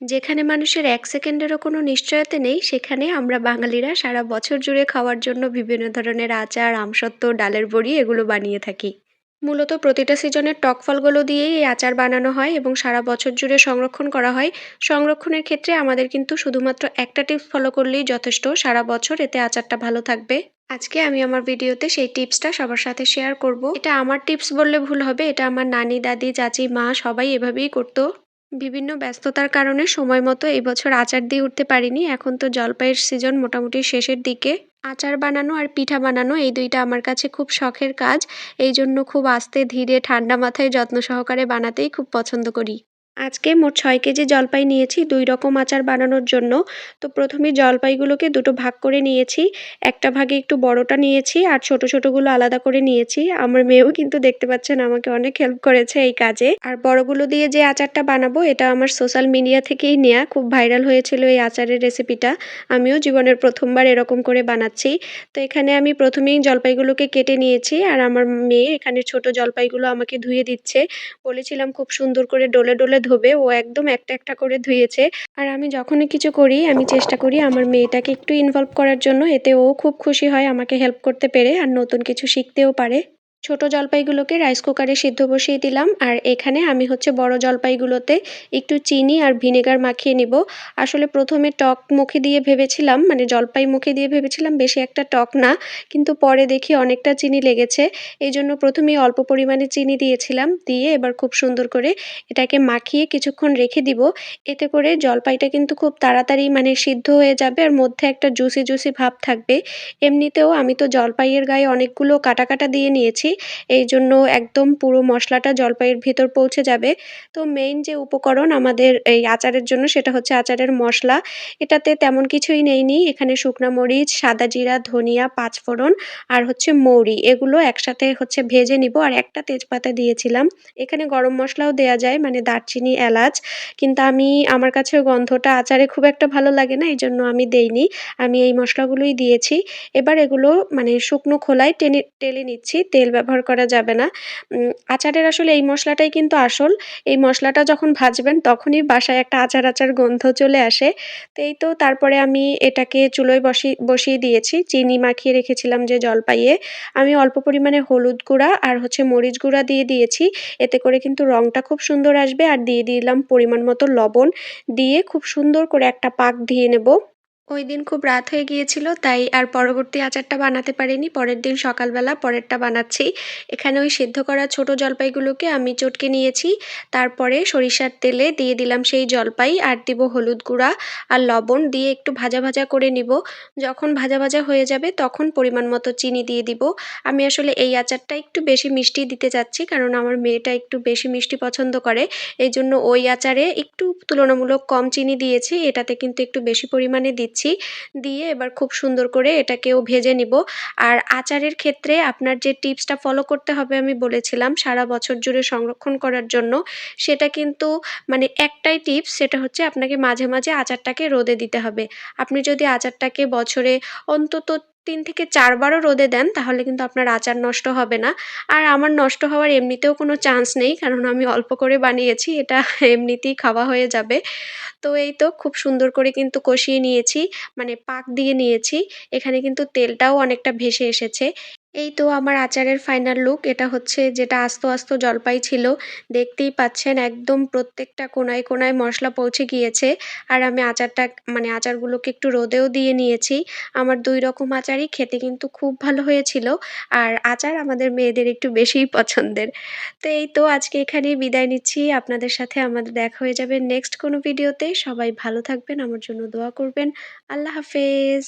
যেখানে মানুষের এক সেকেন্ডেরও কোনো নিশ্চয়তা নেই, সেখানে আমরা বাঙালিরা সারা বছর জুড়ে খাওয়ার জন্য বিভিন্ন ধরনের আচার, আমসত্ত্ব, ডালের বড়ি এগুলো বানিয়ে থাকি। মূলত প্রতিটা সিজনের টক ফলগুলো দিয়েই এই আচার বানানো হয় এবং সারা বছর জুড়ে সংরক্ষণ করা হয়। সংরক্ষণের ক্ষেত্রে আমাদের কিন্তু শুধুমাত্র একটা টিপস ফলো করলেই যথেষ্ট, সারা বছর এতে আচারটা ভালো থাকবে। আজকে আমি আমার ভিডিওতে সেই টিপসটা সবার সাথে শেয়ার করব। এটা আমার টিপস বললে ভুল হবে, এটা আমার নানি, দাদি, চাচি, মা সবাই এভাবেই করতো। বিভিন্ন ব্যস্ততার কারণে সময় মতো এবছর বছর আচার দিয়ে উঠতে পারিনি। এখন তো জলপাইয়ের সিজন মোটামুটি শেষের দিকে। আচার বানানো আর পিঠা বানানো এই দুইটা আমার কাছে খুব শখের কাজ। এই জন্য খুব আস্তে ধীরে ঠান্ডা মাথায় যত্ন সহকারে বানাতেই খুব পছন্দ করি। আজকে মোট ছয় কেজি জলপাই নিয়েছি, দুই রকম আচার বানানোর জন্য। তো প্রথমে জলপাইগুলোকে দুটো ভাগ করে নিয়েছি, একটা ভাগে একটু বড়টা নিয়েছি আর ছোট ছোটগুলো আলাদা করে নিয়েছি। আমার মেয়েও কিন্তু দেখতে পাচ্ছেন আমাকে অনেক হেল্প করেছে এই কাজে। আর বড়গুলো দিয়ে যে আচারটা বানাবো, এটা আমার সোশ্যাল মিডিয়া থেকেই নেয়া। খুব ভাইরাল হয়েছিল এই আচারের রেসিপিটা আমিও জীবনের প্রথমবার এরকম করে বানাচ্ছি। তো এখানে আমি প্রথমেই জলপাইগুলোকে কেটে নিয়েছি আর আমার মেয়ে এখানে ছোট জলপাইগুলো আমাকে ধুয়ে দিচ্ছে। বলেছিলাম খুব সুন্দর করে ডলে ডলে ধোবে, ও একদম একটা একটা করে ধুয়েছে। আর আমি যখনই কিছু করি, আমি চেষ্টা করি আমার মেয়েটাকে একটু ইনভলভ করার জন্য, এতে ও খুব খুশি হয়, আমাকে হেল্প করতে পেরে, আর নতুন কিছু শিখতেও পারে। ছোট জলপাইগুলোকে রাইস কুকারে সিদ্ধ বসিয়ে দিলাম। আর এখানে আমি হচ্ছে বড় জলপাইগুলোতে একটু চিনি আর ভিনেগার মাখিয়ে নিব। আসলে প্রথমে টক মুখে দিয়ে ভেবেছিলাম মানে জলপাই মুখে দিয়ে ভেবেছিলাম বেশি একটা টক না, কিন্তু পরে দেখি অনেকটা চিনি লেগেছে। এই জন্য প্রথমেই অল্প পরিমাণে চিনি দিয়েছিলাম, দিয়ে এবার খুব সুন্দর করে এটাকে মাখিয়ে কিছুক্ষণ রেখে দিব। এতে করে জলপাইটা কিন্তু খুব তাড়াতাড়ি মানে সিদ্ধ হয়ে যাবে আর মধ্যে একটা জুসি জুসি ভাব থাকবে। এমনিতেও আমি তো জলপাইয়ের গায়ে অনেকগুলো কাটা কাটা দিয়ে নিয়েছি এই জন্য একদম পুরো মশলাটা জলপাইয়ের ভিতর পৌঁছে যাবে। তো মেইন যে উপকরণ আমাদের এই আচারের জন্য সেটা হচ্ছে আচারের মশলা। এটাতে তেমন কিছুই নেইনি এখানে শুকনা মরিচ, সাদা জিরা, ধনিয়া, পাঁচফোড়ন আর হচ্ছে মৌরি। এগুলো একসাথে হচ্ছে ভেজে নিব। আর একটা তেজপাতা দিয়েছিলাম। এখানে গরম মশলাও দেয়া যায় মানে দারচিনি, এলাচ। কিন্তু আমি, আমার কাছে গন্ধটা আচারে খুব একটা ভালো লাগে না, এই জন্য আমি দেইনি। আমি এই মশলাগুলোই দিয়েছি। এবার এগুলো মানে শুকনো খোলায় টেনে, টেলে নিচ্ছি। তেল ব্যবহার করা যাবে না। আচারের আসলে এই মশলাটাই কিন্তু আসল। এই মশলাটা যখন ভাজবেন তখনই বাসায় একটা আচার আচার গন্ধ চলে আসে। তো এই তো তারপরে আমি এটাকে চুলোয় বসিয়ে বসিয়ে দিয়েছি। চিনি মাখিয়ে রেখেছিলাম যে জলপাইয়ে। আমি অল্প পরিমাণে হলুদ গুঁড়া আর হচ্ছে মরিচ গুঁড়া দিয়ে দিয়েছি। এতে করে কিন্তু রঙটা খুব সুন্দর আসবে। আর দিয়ে দিলাম পরিমাণ মতো লবণ। দিয়ে খুব সুন্দর করে একটা পাক দিয়ে নেব। ওই দিন খুব রাত হয়ে গিয়েছিল, তাই আর পরবর্তী আচারটা বানাতে পারিনি। পরের দিন সকালবেলা পরেরটা বানাচ্ছি। এখানে ওই সিদ্ধ করা ছোট জলপাইগুলোকে আমি চটকে নিয়েছি। তারপরে সরিষার তেলে দিয়ে দিলাম সেই জলপাই, আর দিব হলুদ গুঁড়া আর লবণ দিয়ে একটু ভাজা ভাজা করে নিব। যখন ভাজা ভাজা হয়ে যাবে তখন পরিমাণ মতো চিনি দিয়ে দিব। আমি আসলে এই আচারটা একটু বেশি মিষ্টি দিতে চাচ্ছি, কারণ আমার মেয়েটা একটু বেশি মিষ্টি পছন্দ করে। এই জন্য ওই আচারে একটু তুলনামূলক কম চিনি দিয়েছি, এটাতে কিন্তু একটু বেশি পরিমাণে দিচ্ছি। দিচ্ছি দিয়ে এবার খুব সুন্দর করে এটাকেও ভেজে নিব। আর আচারের ক্ষেত্রে আপনার যে টিপসটা ফলো করতে হবে আমি বলেছিলাম, সারা বছর জুড়ে সংরক্ষণ করার জন্য, সেটা কিন্তু মানে একটাই টিপস, সেটা হচ্ছে আপনাকে মাঝে মাঝে আচারটাকে রোদে দিতে হবে। আপনি যদি আচারটাকে বছরে অন্তত তিন থেকে চারবারও রোদে দেন, তাহলে কিন্তু আপনার আচার নষ্ট হবে না। আর আমার নষ্ট হওয়ার এমনিতেও কোনো চান্স নেই, কারণ আমি অল্প করে বানিয়েছি, এটা এমনিতেই খাওয়া হয়ে যাবে। তো এই তো খুব সুন্দর করে কিন্তু কষিয়ে নিয়েছি মানে পাক দিয়ে নিয়েছি। এখানে কিন্তু তেলটাও অনেকটা ভেসে এসেছে। এই তো আমার আচারের ফাইনাল লুক এটা হচ্ছে যেটা আস্ত আস্ত জলপাই ছিল। দেখতেই পাচ্ছেন একদম প্রত্যেকটা কোনায় কোনায় মশলা পৌঁছে গিয়েছে। আর আমি আচারটা মানে আচারগুলোকে একটু রোদেও দিয়ে নিয়েছি। আমার দুই রকম আচারই খেতে কিন্তু খুব ভালো হয়েছিল। আর আচার আমাদের মেয়েদের একটু বেশিই পছন্দের। তো এই তো আজকে এখানেই বিদায় নিচ্ছি। আপনাদের সাথে আমাদের দেখা হয়ে যাবে নেক্সট কোনো ভিডিওতে সবাই ভালো থাকবেন, আমার জন্য দোয়া করবেন। আল্লাহ হাফেজ।